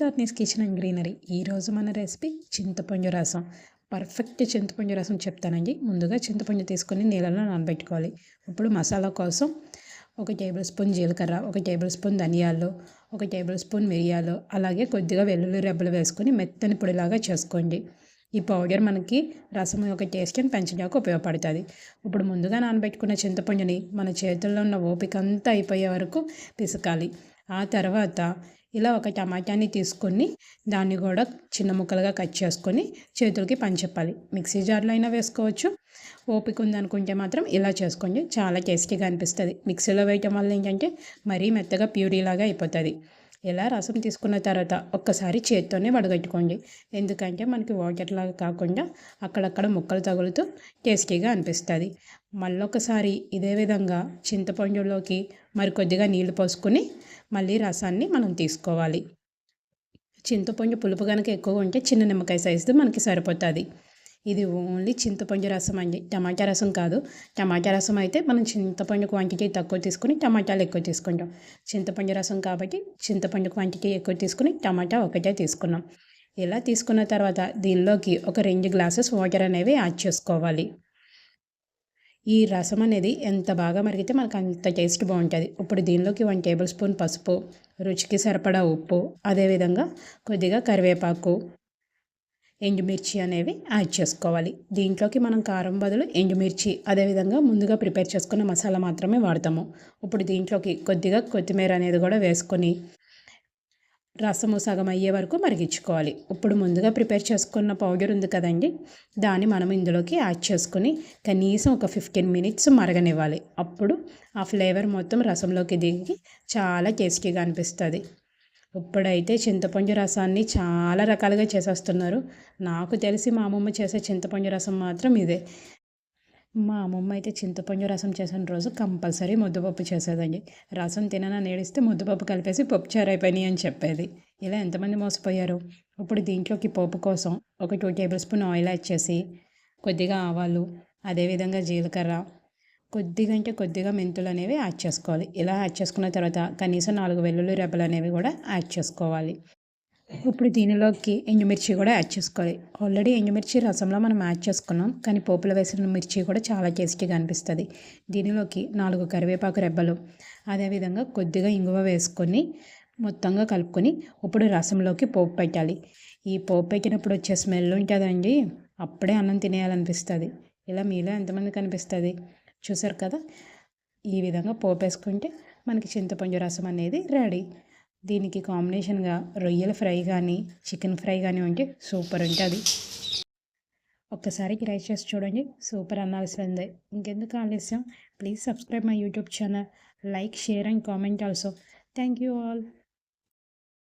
పత్నీస్ kitchen and greenery. ఈరోజు మన recipe చింతపండు రసం. పర్ఫెక్ట్ చింతపండు రసం చెప్తానండి. ముందుగా చింతపండు తీసుకొని నీళ్ళలో నానబెట్టుకోవాలి. ఇప్పుడు మసాలా కోసం ఒక టేబుల్ స్పూన్ జీలకర్ర ఒక టేబుల్ స్పూన్ ధనియాలు ఒక టేబుల్ స్పూన్ మిరియాలు అలాగే కొద్దిగా వెల్లుల్లి రెబ్బలు వేసుకొని మెత్తని పొడిలాగా చేసుకోండి. ఈ పౌడర్ మనకి రసం యొక్క టేస్ట్ని పెంచడానికి ఉపయోగపడుతుంది. ఇప్పుడు ముందుగా నానబెట్టుకున్న చింతపండుని మన చేతుల్లో ఉన్న ఓపిక అంతా అయిపోయే వరకు పిసకాలి. ఆ తర్వాత ఇలా ఒక టమాటాని తీసుకొని దాన్ని కూడా చిన్న ముక్కలుగా కట్ చేసుకొని చేతులకి పంచెప్పాలి మిక్సీ జార్లో అయినా వేసుకోవచ్చు. ఓపిక ఉందనుకుంటే మాత్రం ఇలా చేసుకోండి. చాలా టేస్టీగా అనిపిస్తుంది. మిక్సీలో వేయటం వల్ల ఏంటంటే మరీ మెత్తగా ప్యూరీలాగా అయిపోతుంది. ఇలా రసం తీసుకున్న తర్వాత ఒక్కసారి చేత్తోనే వడగట్టుకోండి. ఎందుకంటే మనకి వాటర్లాగా కాకుండా అక్కడక్కడ ముక్కలు తగులుతూ టేస్టీగా అనిపిస్తుంది. మళ్ళొకసారి ఇదే విధంగా చింతపండులోకి మరి కొద్దిగా నీళ్ళు పోసుకొని మళ్ళీ రసాన్ని మనం తీసుకోవాలి. చింతపండు పులుపు కనుక ఎక్కువ ఉంటే చిన్న నిమ్మకాయ సైజుది మనకి సరిపోతుంది. ఇది ఓన్లీ చింతపండు రసం అండి. టమాటా రసం కాదు. టమాటా రసం అయితే మనం చింతపండు క్వాంటిటీ తక్కువ తీసుకుని టమాటాలు ఎక్కువ తీసుకుంటాం. చింతపండు రసం కాబట్టి చింతపండు క్వాంటిటీ ఎక్కువ తీసుకుని టమాటా ఒకటే తీసుకున్నాం. ఇలా తీసుకున్న తర్వాత దీనిలోకి ఒక రెండు గ్లాసెస్ వాటర్ అనేవి యాడ్ చేసుకోవాలి. ఈ రసం అనేది ఎంత బాగా మరిగితే మనకు అంత టేస్ట్ బాగుంటుంది. ఇప్పుడు దీనిలోకి వన్ టేబుల్ స్పూన్ పసుపు రుచికి సరిపడా ఉప్పు అదేవిధంగా కొద్దిగా కరివేపాకు ఎండుమిర్చి అనేవి యాడ్ చేసుకోవాలి. దీంట్లోకి మనం కారం బదులు ఎండుమిర్చి అదేవిధంగా ముందుగా ప్రిపేర్ చేసుకున్న మసాలా మాత్రమే వాడతాము. ఇప్పుడు దీంట్లోకి కొద్దిగా కొత్తిమీర అనేది కూడా వేసుకొని రసము సగం అయ్యే వరకు మరిగించుకోవాలి. ఇప్పుడు ముందుగా ప్రిపేర్ చేసుకున్న పౌడర్ ఉంది కదండి దాన్ని మనం ఇందులోకి యాడ్ చేసుకుని కనీసం ఒక ఫిఫ్టీన్ మినిట్స్ మరగనివ్వాలి. అప్పుడు ఆ ఫ్లేవర్ మొత్తం రసంలోకి దిగి చాలా టేస్టీగా అనిపిస్తుంది. ఇప్పుడైతే చింతపండు రసాన్ని చాలా రకాలుగా చేసేస్తున్నారు. నాకు తెలిసి మా అమ్మమ్మ చేసే చింతపండు రసం మాత్రం ఇదే. మా అమ్మమ్మ అయితే చింతపండు రసం చేసిన రోజు కంపల్సరీ ముద్దపప్పు చేసేదండి. రసం తిననని ఏడిస్తే ముద్దపప్పు కలిపేసి పప్పు చారైపోయినాయి అని చెప్పేది. ఇలా ఎంతమంది మోసపోయారు? ఇప్పుడు దీంట్లోకి పోపు కోసం ఒక two tablespoon oil add చేసి కొద్దిగా ఆవాలు అదేవిధంగా జీలకర్ర కొద్దిగా అంటే కొద్దిగా మెంతులు అనేవి యాడ్ చేసుకోవాలి. ఇలా యాడ్ చేసుకున్న తర్వాత కనీసం నాలుగు వెల్లుల్లి రెబ్బలు అనేవి కూడా యాడ్ చేసుకోవాలి. ఇప్పుడు దీనిలోకి ఎండుమిర్చి కూడా యాడ్ చేసుకోవాలి. ఆల్రెడీ ఎండుమిర్చి రసంలో మనం యాడ్ చేసుకున్నాం. కానీ పోపులో వేసిన మిర్చి కూడా చాలా టేస్టీగా అనిపిస్తుంది. దీనిలోకి నాలుగు కరివేపాకు రెబ్బలు అదేవిధంగా కొద్దిగా ఇంగువ వేసుకొని మొత్తంగా కలుపుకొని ఇప్పుడు రసంలోకి పోపు పెట్టాలి. ఈ పోపు పెట్టినప్పుడు వచ్చే స్మెల్ ఉంటుందండి. అప్పుడే అన్నం తినేయాలనిపిస్తుంది. ఇలా మీలో ఎంతమంది కనిపిస్తుంది చూసారు కదా? ఈ విధంగా పోపు వేసుకుంటే మనకి చింతపండు రసం అనేది రెడీ. దీనికి కాంబినేషన్గా రొయ్యల ఫ్రై కానీ చికెన్ ఫ్రై కానీ ఉంటే సూపర్ ఉంటుంది ఒక్కసారి ట్రై చేసి చూడండి సూపర్ అనాల్సిందే. ఇంకెందుకు ఆలస్యం? Please subscribe my YouTube channel like share and comment also. Thank you all.